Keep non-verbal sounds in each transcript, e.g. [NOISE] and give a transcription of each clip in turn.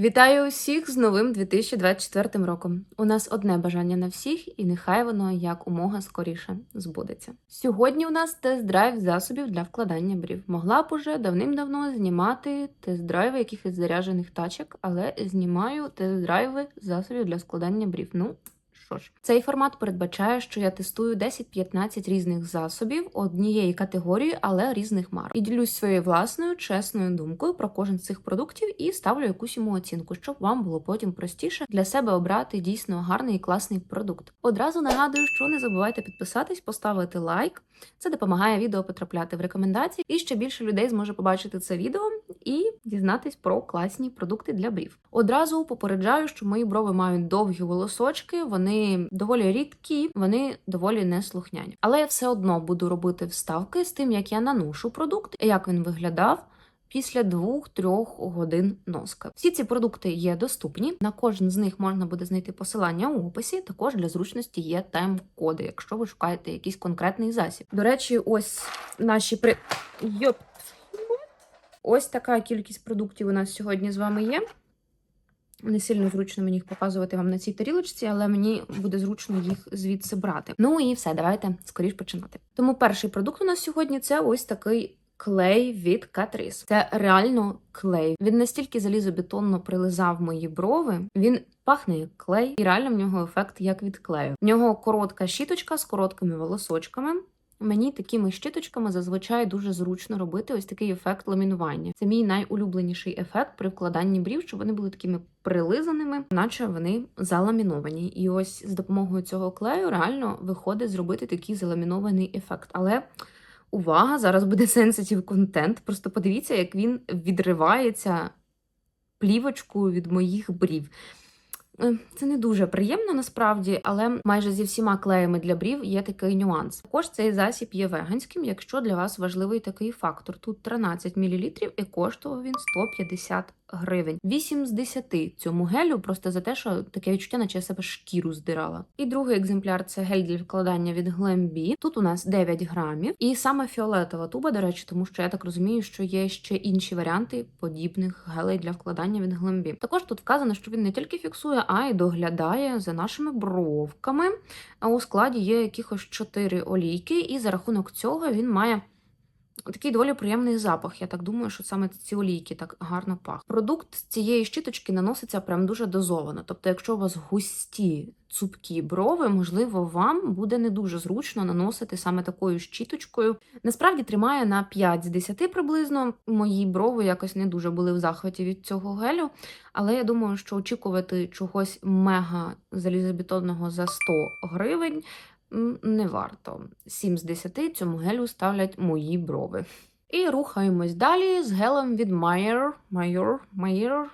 Вітаю усіх з новим 2024 роком. У нас одне бажання на всіх, і нехай воно як умога скоріше збудеться. Сьогодні у нас тест-драйв засобів для вкладання брів. Могла б уже давним-давно знімати тест-драйви якихось заряджених тачок, але знімаю тест-драйви засобів для складання брів. Ну. Що ж, цей формат передбачає, що я тестую 10-15 різних засобів однієї категорії, але різних марок. І ділюсь своєю власною чесною думкою про кожен з цих продуктів і ставлю якусь йому оцінку, щоб вам було потім простіше для себе обрати дійсно гарний і класний продукт. Одразу нагадую, що не забувайте підписатись, поставити лайк. Це допомагає відео потрапляти в рекомендації, і ще більше людей зможе побачити це відео і дізнатись про класні продукти для брів. Одразу попереджаю, що мої брови мають довгі волосочки, вони доволі рідкі, вони доволі неслухняні. Але я все одно буду робити вставки з тим, як я наношу продукт, як він виглядав. Після двох-трьох годин носка. Всі ці продукти є доступні. На кожен з них можна буде знайти посилання у описі. Також для зручності є тайм-коди, якщо ви шукаєте якийсь конкретний засіб. До речі, ось наші при. Йоп. Ось така кількість продуктів у нас сьогодні з вами є. Не сильно зручно мені їх показувати вам на цій тарілочці, але мені буде зручно їх звідси брати. Ну і все, давайте скоріш починати. Тому перший продукт у нас сьогодні це ось такий клей від Catrice. Це реально клей. Він настільки залізобетонно прилизав мої брови. Він пахне як клей, і реально в нього ефект як від клею. В нього коротка щіточка з короткими волосочками. Мені такими щиточками зазвичай дуже зручно робити ось такий ефект ламінування. Це мій найулюбленіший ефект при вкладанні брів, щоб вони були такими прилизаними, наче вони заламіновані. І ось з допомогою цього клею реально виходить зробити такий заламінований ефект. Але увага, зараз буде [LAUGHS] сенситив контент. Просто подивіться, як він відривається плівочкою від моїх брів. Е, Це не дуже приємно насправді, але майже зі всіма клеями для брів є такий нюанс. Також цей засіб є веганським, якщо для вас важливий такий фактор. Тут 13 мл і коштував він 150 гривень. 8 з 10 цьому гелю, просто за те, що таке відчуття, наче я себе шкіру здирала. І другий екземпляр це гель для вкладання від Glambi. Тут у нас 9 грамів, і саме фіолетова туба, до речі, тому що я так розумію, що є ще інші варіанти подібних гелей для вкладання від Glambi. Також тут вказано, що він не тільки фіксує, а й доглядає за нашими бровками. А у складі є якихось 4 олійки, і за рахунок цього він має. Такий доволі приємний запах. Я так думаю, що саме ці олійки так гарно пахнуть. Продукт цієї щіточки наноситься прям дуже дозовано. Тобто, якщо у вас густі цупкі брови, можливо, вам буде не дуже зручно наносити саме такою щіточкою. Насправді тримає на 5 з 10 приблизно. Мої брови якось не дуже були в захваті від цього гелю. Але я думаю, що очікувати чогось мега залізобетонного за 100 гривень не варто. 7 з 10 цьому гелю ставлять мої брови. І рухаємось далі з гелем від Meyer. Майор Meyer.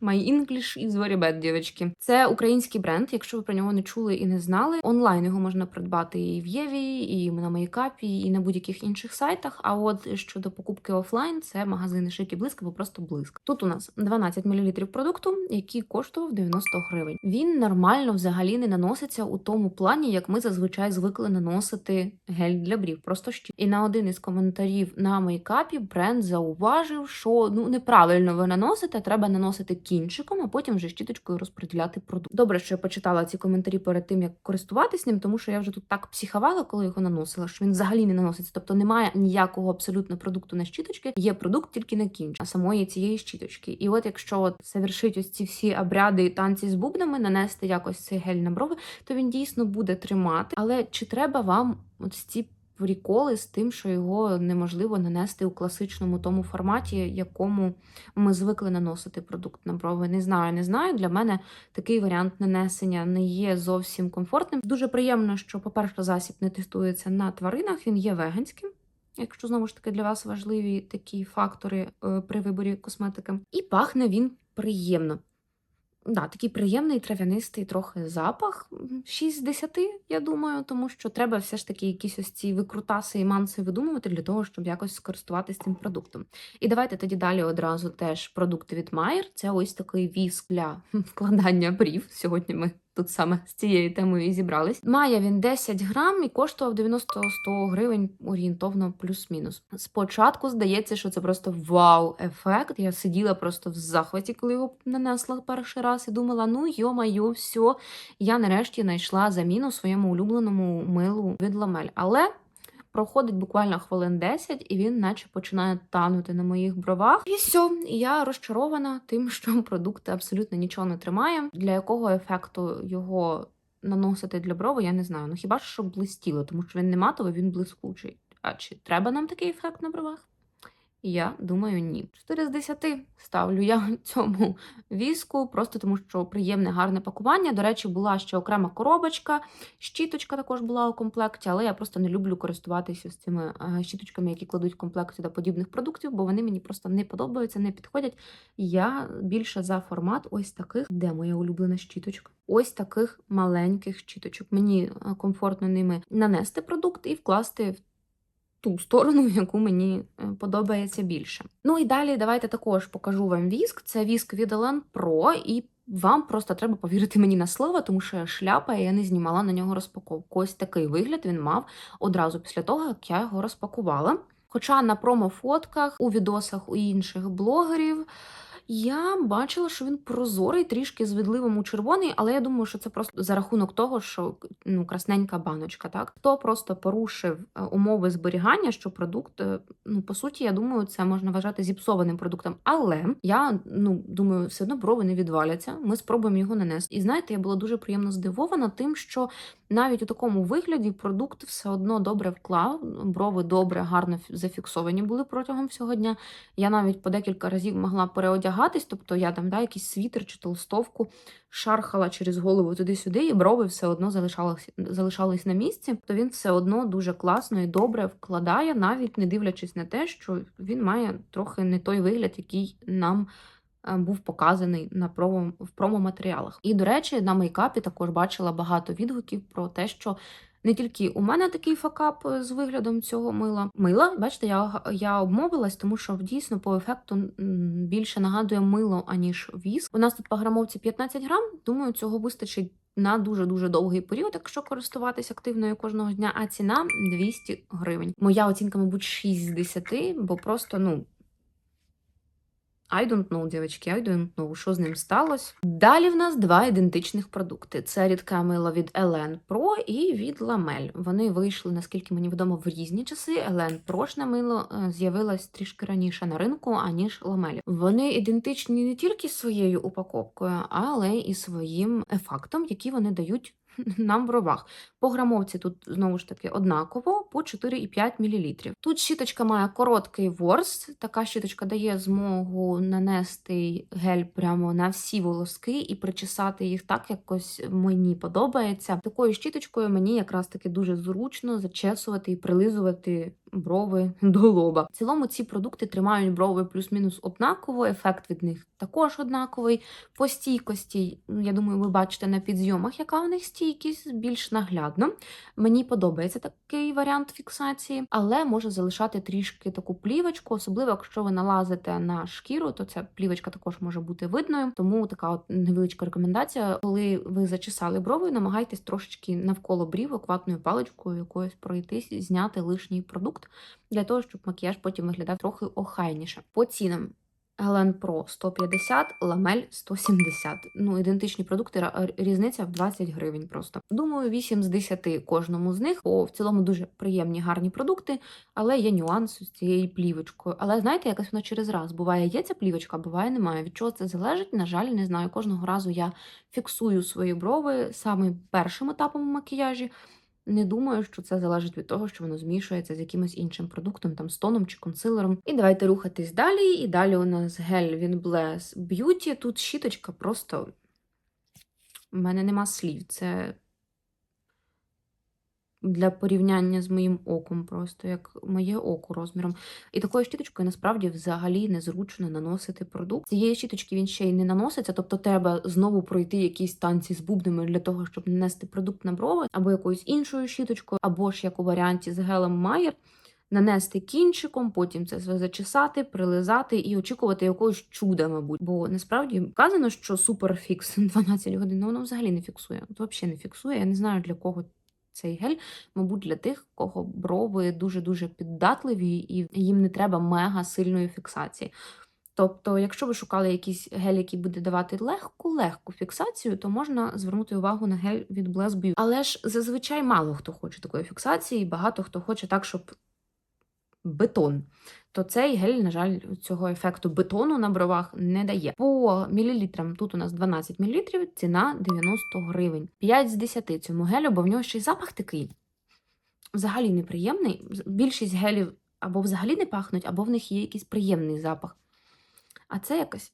My English is very bad, дівчатки. Це український бренд. Якщо ви про нього не чули і не знали, онлайн його можна придбати і в Єві, і на Мейкапі, і на будь-яких інших сайтах. А от щодо покупки офлайн, це магазини Шик і Блиск або просто блиск. Тут у нас 12 мл продукту, який коштував 90 гривень. Він нормально взагалі не наноситься у тому плані, як ми зазвичай звикли наносити гель для брів. Просто щіп. І на один із коментарів на мейкапі бренд зауважив, що ну неправильно ви наносите, треба наносити кінчиком, а потім вже щіточкою розподіляти продукт. Добре, що я почитала ці коментарі перед тим, як користуватись ним, тому що я вже тут так психувала, коли його наносила, що він взагалі не наноситься. Тобто немає ніякого абсолютно продукту на щіточки, є продукт тільки на кінчик, самої цієї щіточки. І от якщо от завершить ось ці всі обряди і танці з бубнами, нанести якось цей гель на брови, то він дійсно буде тримати. Але чи треба вам от ці приколи з тим, що його неможливо нанести у класичному тому форматі, якому ми звикли наносити продукт на брови. Не знаю, не знаю. Для мене такий варіант нанесення не є зовсім комфортним. Дуже приємно, що, по-перше, засіб не тестується на тваринах, він є веганським. Якщо знову ж таки для вас важливі такі фактори е, при виборі косметики, і пахне він приємно. Да, такий приємний трав'янистий трохи запах. 6 з 10, я думаю, тому що треба все ж таки якісь ось ці викрутаси і манси видумувати для того, щоб якось скористуватися цим продуктом. І давайте тоді далі одразу теж продукти від Майер. Це ось такий віск для вкладання брів. Сьогодні ми Тут саме з цією темою і зібрались. Має він 10 грам і коштував 90-100 гривень орієнтовно плюс-мінус. Спочатку здається, що це просто вау-ефект. Я сиділа просто в захваті, коли його нанесла перший раз, і думала: ну йо-майо, все, я нарешті знайшла заміну своєму улюбленому милу від ламель. Але проходить буквально хвилин 10, і він наче починає танути на моїх бровах. І все, я розчарована тим, що [LAUGHS] продукт абсолютно нічого не тримає. Для якого ефекту його наносити для брови, я не знаю. Ну хіба що блистіло, тому що він не матовий, він блискучий. А чи треба нам такий ефект на бровах? Я думаю, ні. 4 з 10 ставлю я [LAUGHS] цьому віску, просто тому що приємне, гарне пакування. До речі, була ще окрема коробочка, щіточка також була у комплекті, але я просто не люблю користуватися з цими е, щіточками, які кладуть в комплекті до подібних продуктів, бо вони мені просто не подобаються, не підходять. Я більше за формат ось таких, де моя улюблена щіточка. Ось таких маленьких щіточок. Мені е, комфортно ними нанести продукт і вкласти в ту сторону, яку мені е, подобається більше. Ну і далі давайте також покажу вам віск. Це віск від Elan Pro, і вам просто треба повірити мені на слово, тому що я шляпа, і я не знімала на нього розпаковку. Ось такий вигляд він мав одразу після того, як я його розпакувала. Хоча на промофотках, у відосах у інших блогерів. Я бачила, що він прозорий, трішки з відливом у червоний, але я думаю, що це просто за рахунок того, що ну красненька баночка. Так хто просто порушив е, умови зберігання, що продукт, е, ну по суті, я думаю, це можна вважати зіпсованим продуктом. Але я ну думаю, все одно брови не відваляться. Ми спробуємо його нанести. І знаєте, я була дуже приємно здивована тим, що навіть у такому вигляді продукт все одно добре вклав, брови добре, гарно зафіксовані були протягом всього дня. Я навіть по декілька разів могла переодягатись, тобто я там да, якийсь світер чи толстовку шархала через голову туди-сюди, і брови все одно залишались, залишались на місці. То він все одно дуже класно і добре вкладає, навіть не дивлячись на те, що він має трохи не той вигляд, який нам. Е, Був показаний на промо в промоматеріалах. І, до речі, на мейкапі також бачила багато відгуків про те, що не тільки у мене такий факап е, з виглядом цього мила. Мила, бачите, я, я обмовилась, тому що дійсно по ефекту більше нагадує мило, аніж віск. У нас тут по грамовці 15 грам. Думаю, цього вистачить на дуже дуже довгий період, якщо користуватись активною кожного дня. А ціна 200 гривень. Моя оцінка, мабуть, 6 з 10, бо просто ну. I don't know, дівчатки, I don't know, що з ним сталося. Далі в нас два ідентичних продукти: це рідке мило від Елен Pro і від Ламель. Вони вийшли, наскільки мені відомо, в різні часи. Елен Прошне мило е, з'явилось трішки раніше на ринку, аніж Ламель. Вони ідентичні не тільки своєю упаковкою, але і своїм ефектом, який вони дають [LAUGHS] нам в ровах. По грамовці тут знову ж таки однаково по 4,5 мл. Тут щіточка має короткий ворс. Така щіточка дає змогу нанести гель прямо на всі волоски і причесати їх так, якось мені подобається. Такою щіточкою мені якраз таки дуже зручно зачесувати і прилизувати брови до лоба. В цілому ці продукти тримають брови плюс-мінус однаково. Ефект від них також однаковий. По стійкості, ну, я думаю, ви бачите на підйомах, яка у них стійкість більш наглядно. Мені подобається такий варіант фіксації, але може залишати трішки таку плівочку, особливо якщо ви налазите на шкіру, то ця плівочка також може бути видною. Тому така от невеличка рекомендація, коли ви зачесали брови, намагайтесь трошечки навколо брів акватною паличкою якоюсь пройтись, зняти лишній продукт для того, щоб макіяж потім виглядав трохи охайніше. По цінам. Елен Pro 150, Ламель 170. Ну, ідентичні продукти, різниця в 20 гривень просто. Думаю, 8 з 10 кожному з них. О, в цілому дуже приємні, гарні продукти, але є нюанс з цією плівочкою. Але знаєте, якось вона через раз. Буває, є ця плівочка, буває, немає. Від чого це залежить? На жаль, не знаю. Кожного разу я фіксую свої брови саме першим етапом макіяжі. Не думаю, що це залежить від того, що воно змішується з якимось іншим продуктом, там з тоном чи консилером. І давайте рухатись далі. І далі у нас гель від Bless Beauty. Тут щіточка просто. У мене нема слів. Це для порівняння з моїм оком, просто як моє око розміром. І такою щіточкою насправді взагалі незручно наносити продукт. Цієї щіточки він ще й не наноситься, тобто треба знову пройти якісь танці з бубнами для того, щоб нанести продукт на брови, або якоюсь іншою щіточкою, або ж як у варіанті з гелем Майер. нанести кінчиком, потім це все зачесати, прилизати і очікувати якогось чуда, мабуть. Бо насправді вказано, що суперфікс 12 [LAUGHS] годин, ну воно взагалі не фіксує. От взагалі не фіксує. Я не знаю для кого. Цей гель, мабуть, для тих, кого брови дуже-дуже піддатливі, і їм не треба мега сильної фіксації. Тобто, якщо ви шукали якийсь гель, який буде давати легку-легку фіксацію, то можна звернути увагу на гель від Bless Beauty. Але ж зазвичай мало хто хоче такої фіксації, багато хто хоче так, щоб бетон. То цей гель, на жаль, цього ефекту бетону на бровах не дає. По мілілітрам тут у нас 12 мл, ціна 90 гривень. 5 з 10 цьому гелю, бо в нього ще й запах такий взагалі неприємний. Більшість гелів або взагалі не пахнуть, або в них є якийсь приємний запах. А це якось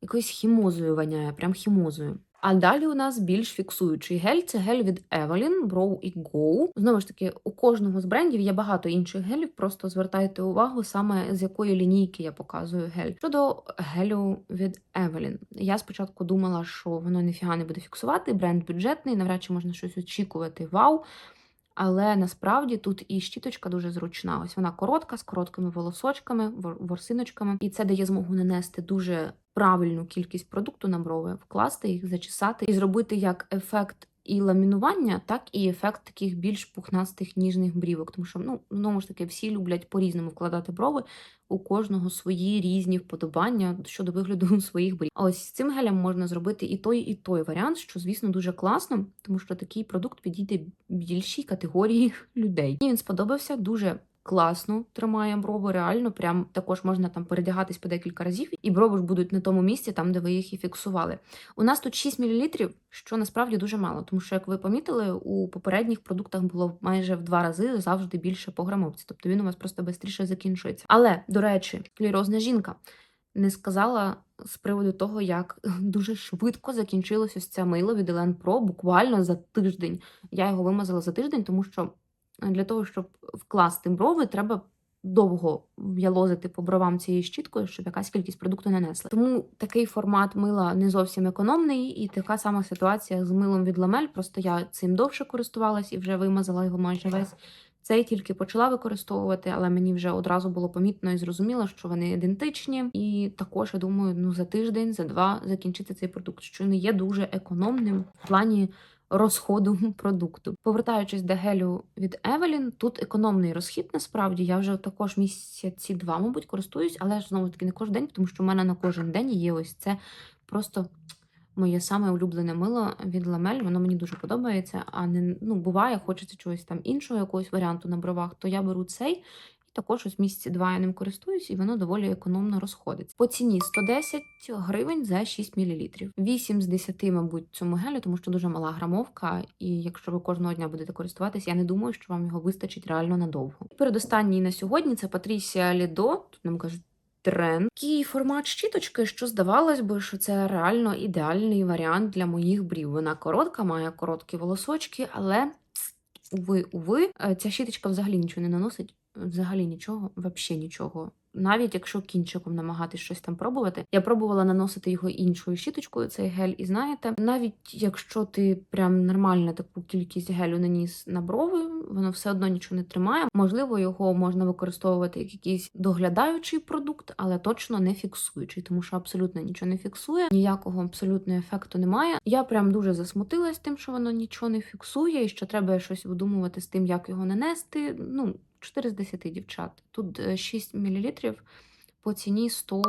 якоюсь хімозою воняє, прям хімозою. А далі у нас більш фіксуючий гель це гель від Evelyn Brow і Go. Знову ж таки, у кожного з брендів є багато інших гелів. Просто звертайте увагу саме з якої лінійки я показую гель. Щодо гелю від Evelyn. Я спочатку думала, що воно ніфіга не буде фіксувати. Бренд бюджетний, навряд чи можна щось очікувати. Вау! Але насправді тут і щіточка дуже зручна. Ось вона коротка, з короткими волосочками, ворсиночками, і це дає змогу нанести дуже правильну кількість продукту на брови, вкласти їх, зачесати і зробити як ефект і ламінування, так і ефект таких більш пухнастих ніжних брівок. Тому що ну знову ж таки всі люблять по-різному вкладати брови. У кожного свої різні вподобання щодо вигляду [LAUGHS] своїх брів. Ось з цим гелем можна зробити і той, і той варіант, що звісно дуже класно, тому що такий продукт підійде більшій категорії [LAUGHS] людей. Мені він сподобався дуже. Класно тримає брови, реально, прям також можна там передягатись по декілька разів, і брови ж будуть на тому місці, там де ви їх і фіксували. У нас тут 6 мл, що насправді дуже мало, тому що, як ви помітили, у попередніх продуктах було майже в два рази завжди більше по грамовці. Тобто він у вас просто швидше закінчується. Але, до речі, клірозна жінка не сказала з приводу того, як [LAUGHS] дуже швидко закінчилось ось це мило від Елен Pro буквально за тиждень. Я його вимазала за тиждень, тому що для того, щоб вкласти брови, треба довго в'ялозити по бровам цією щіткою, щоб якась кількість продукту нанесли. Тому такий формат мила не зовсім економний, і така сама ситуація з милом від ламель. Просто я цим довше користувалась і вже вимазала його майже весь. Цей тільки почала використовувати, але мені вже одразу було помітно і зрозуміло, що вони ідентичні. І також я думаю, ну за тиждень, за два закінчити цей продукт, що не є дуже економним в плані розходу [LAUGHS] продукту. Повертаючись до гелю від Evelyn, тут економний розхід. Насправді я вже також місяці два, мабуть, користуюсь, але ж знову таки не кожен день, тому що в мене на кожен день є ось це просто. Моє саме улюблене мило від ламель, воно мені дуже подобається. А не ну буває, хочеться чогось там іншого, якогось варіанту на бровах, то я беру цей. Також ось місяці два я ним користуюсь, і воно доволі економно розходиться. По ціні 110 гривень за 6 мл. 8 з 10, мабуть, цьому гелю, тому що дуже мала грамовка. І якщо ви кожного дня будете користуватись, я не думаю, що вам його вистачить реально надовго. Передостанній на сьогодні це Патрісія Лідо. Тут нам кажуть. Тренд. Такий формат щіточки, що здавалось би, що це реально ідеальний варіант для моїх брів. Вона коротка, має короткі волосочки, але уви, уви, е, ця щіточка взагалі нічого не наносить. Взагалі нічого, взагалі нічого. Навіть якщо кінчиком намагатись щось там пробувати, я пробувала наносити його іншою щіточкою, цей гель, і знаєте, навіть якщо ти прям нормально таку кількість гелю наніс на брови, воно все одно нічого не тримає. Можливо, його можна використовувати як якийсь доглядаючий продукт, але точно не фіксуючий, тому що абсолютно нічого не фіксує, ніякого абсолютно ефекту немає. Я прям дуже засмутилась тим, що воно нічого не фіксує, і що треба щось видумувати з тим, як його нанести. Ну 4 з 10 дівчат. Тут е, 6 мл по ціні 100,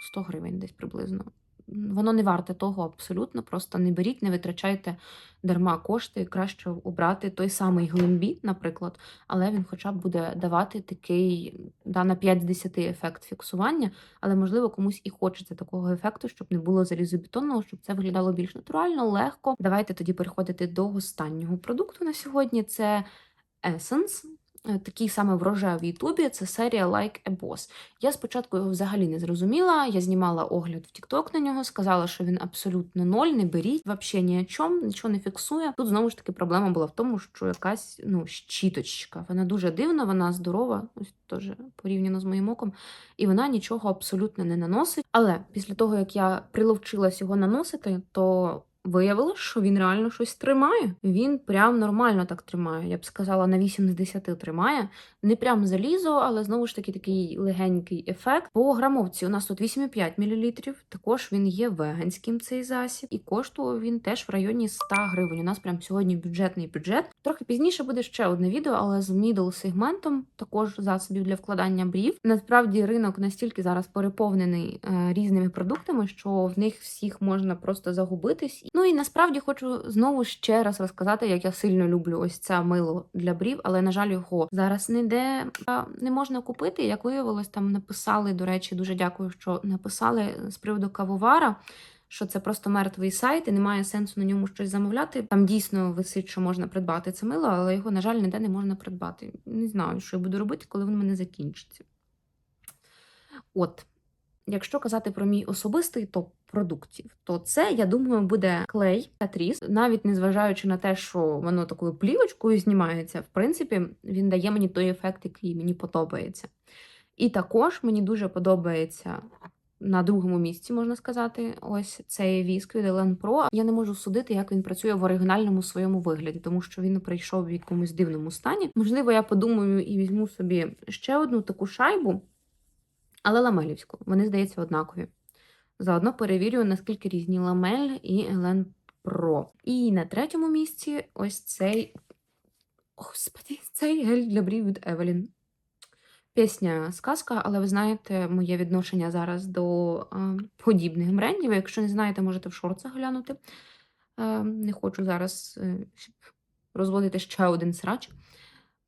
100 гривень десь приблизно. Воно не варте того абсолютно. Просто не беріть, не витрачайте дарма кошти. Краще обрати той самий глимбі, наприклад, але він хоча б буде давати такий да, на 5 з 10 ефект фіксування. Але, можливо, комусь і хочеться такого ефекту, щоб не було залізобетонного, щоб це виглядало більш натурально, легко. Давайте тоді переходити до останнього продукту на сьогодні. Це Essence. Е, Такий саме в рожевій тубі це серія Like a Boss. Я спочатку його взагалі не зрозуміла. Я знімала огляд в TikTok на нього, сказала, що він абсолютно ноль, не беріть, взагалі ні о чому, нічого не фіксує. Тут знову ж таки проблема була в тому, що якась ну, щіточка. Вона дуже дивна, вона здорова, ось теж порівняно з моїм оком, і вона нічого абсолютно не наносить. Але після того, як я приловчилась його наносити, то Виявилось, що він реально щось тримає. Він прям нормально так тримає. Я б сказала, на 8 з 10 тримає. Не прям залізо, але знову ж таки такий легенький ефект. По грамовці у нас тут 8,5 мл. Також він є веганським цей засіб, і коштує він теж в районі 100 гривень. У нас прям сьогодні бюджетний бюджет. Трохи пізніше буде ще одне відео, але з middle сегментом, також засобів для вкладання брів. Насправді ринок настільки зараз переповнений е, різними продуктами, що в них всіх можна просто загубитись. Ну і насправді хочу знову ще раз розказати, як я сильно люблю ось це мило для брів, але на жаль, його зараз ніде не можна купити. Як виявилось, там написали, до речі, дуже дякую, що написали з приводу кавовара. Що це просто мертвий сайт, і немає сенсу на ньому щось замовляти. Там дійсно висить, що можна придбати це мило, але його, на жаль, ніде не можна придбати. Не знаю, що я буду робити, коли він мене закінчиться. От, якщо казати про мій особистий топ продуктів, то це, я думаю, буде клей Catrice. навіть незважаючи на те, що воно такою плівочкою знімається, в принципі, він дає мені той ефект, який мені подобається. І також мені дуже подобається. На другому місці можна сказати, ось цей віск від Elen Pro. Я не можу судити, як він працює в оригінальному своєму вигляді, тому що він прийшов в якомусь дивному стані. Можливо, я подумаю і візьму собі ще одну таку шайбу, але ламелівську. Вони, здається, однакові. Заодно перевірю, наскільки різні ламель і Elen Pro. І на третьому місці ось цей. Господи, цей гель для брів від Evelyn. Пісня сказка, але ви знаєте моє відношення зараз до е, подібних брендів. Якщо не знаєте, можете в шорцах глянути. Е, не хочу зараз е, розводити ще один срач.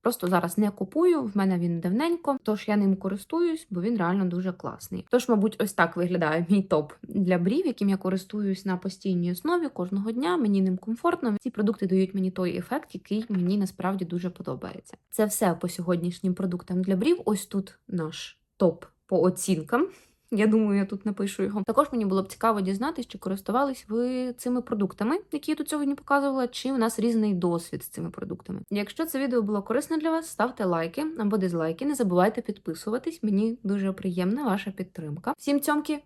Просто зараз не купую, в мене він давненько, тож я ним користуюсь, бо він реально дуже класний. Тож, мабуть, ось так виглядає мій топ для брів, яким я користуюсь на постійній основі кожного дня. Мені ним комфортно. Ці продукти дають мені той ефект, який мені насправді дуже подобається. Це все по сьогоднішнім продуктам для брів. Ось тут наш топ по оцінкам. Я думаю, я тут напишу його. Також мені було б цікаво дізнатися, чи користувались ви цими продуктами, які я тут сьогодні показувала, чи у нас різний досвід з цими продуктами. Якщо це відео було корисне для вас, ставте лайки або дизлайки. Не забувайте підписуватись. Мені дуже приємна ваша підтримка. Всім цьомки,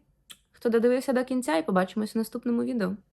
хто додивився до кінця, і побачимось у наступному відео.